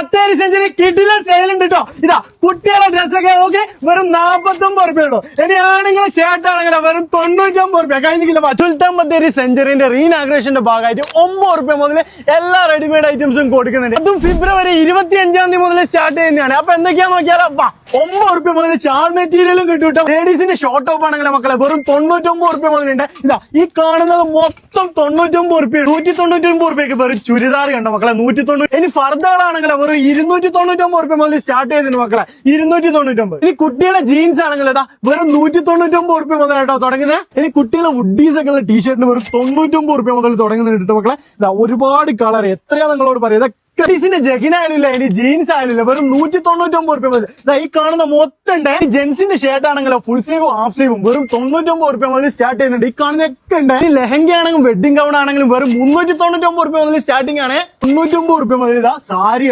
Bathery century കിടില സെയിലുണ്ട് കേട്ടോ ഇതാ കുട്ടികളെ ഡ്രസ്സൊക്കെ നോക്കി വെറും നാപ്പത്തൊമ്പത് റുപ്യ ഉള്ളൂ. ഇനി ആണെങ്കിൽ ഷർട്ട് ആണെങ്കിൽ വെറും തൊണ്ണൂറ്റൊമ്പത് റുപ്യ കഴിഞ്ഞ കിലോ സുൽത്താൻ ബത്തേരി സെഞ്ചുറിന്റെ റീനാഗ്രേഷന്റെ ഭാഗമായിട്ട് ഒമ്പത് റുപ്യ മുതൽ എല്ലാ റെഡിമെയ്ഡ് ഐറ്റംസും കൊടുക്കുന്നുണ്ട്. അതും ഫെബ്രുവരി ഇരുപത്തി അഞ്ചാം തീയതി മുതൽ സ്റ്റാർട്ട് ചെയ്യുന്നതാണ്. അപ്പൊ എന്തൊക്കെയാ നോക്കിയാലോ? ഒമ്പത് റുപ്യ മുതൽ ചാൾ മെറ്റീരിയലും കിട്ടും ലേഡീസിന്റെ ഷോർട്ട് ടോപ്പ് ആണെങ്കിലും മക്കളെ വെറും തൊണ്ണൂറ്റൊമ്പത് റുപ്യ മുതലുണ്ട്. ഇതാ ഈ കാണുന്നത് മൊത്തം തൊണ്ണൂറ്റൊമ്പത് റുപ്യ നൂറ്റി തൊണ്ണൂറ്റൊമ്പത് റുപ്യക്ക് വെറും ചുരിദാർ കണ്ടോ മക്കളെ? നൂറ്റി തൊണ്ണൂറ്റി ഇനി ഫർദകളാണെങ്കിലോ വെറും ഇരുന്നൂറ്റി തൊണ്ണൂറ്റൊമ്പത് റുപ്യ മുതൽ സ്റ്റാർട്ട് ചെയ്തിട്ടുണ്ട് മക്കളെ. ഇരുന്നൂറ്റി തൊണ്ണൂറ്റൊമ്പത് ഇനി കുട്ടിയുടെ ജീൻസ് ആണെങ്കിലും ഇതാ വെറും നൂറ്റി തൊണ്ണൂറ്റൊമ്പത് റുപ്യ കേട്ടോ തുടങ്ങുന്നത് ഇനി കുട്ടികളെ വുഡീസ് ഒക്കെ ഉള്ള ടീഷർട്ടിന് വെറും തൊണ്ണൂറ്റൊമ്പത് റുപ്യ മുതൽ തുടങ്ങുന്നുണ്ട് മക്കളെ ഇതാ ഒരുപാട് കളർ എത്രയാ നിങ്ങളോട് പറയാം ഇതൊക്കെ ജഗിന ആയാലില്ല ഇനി ജീൻസ് ആയാലില്ല വെറും നൂറ്റി തൊണ്ണൂറ്റൊമ്പത് റുപ്യ മതി ഈ കാണുന്ന മൊത്തം ഉണ്ട് ഈ ജെൻസിന്റെ ഷർട്ട് ആണെങ്കിലോ ഫുൾ സ്ലീവും ഹാഫ് സ്ലീവും വെറും തൊണ്ണൂറ്റൊമ്പത് റുപ്യ മുതൽ സ്റ്റാർട്ട് ചെയ്യുന്നുണ്ട്. ഈ കാണുന്നൊക്കെ ഉണ്ട്. ഈ ലെഹങ്ക ആണെങ്കിലും വെഡിങ് ഗൗൺ ആണെങ്കിലും വെറും മുന്നൂറ്റി തൊണ്ണൂറ്റൊമ്പത് റുപ്യ മുതൽ സ്റ്റാർട്ടിംഗ് ആണ്. മുന്നൂറ്റൊമ്പത് റുപ്യ മുതൽ ഇതാ സാരി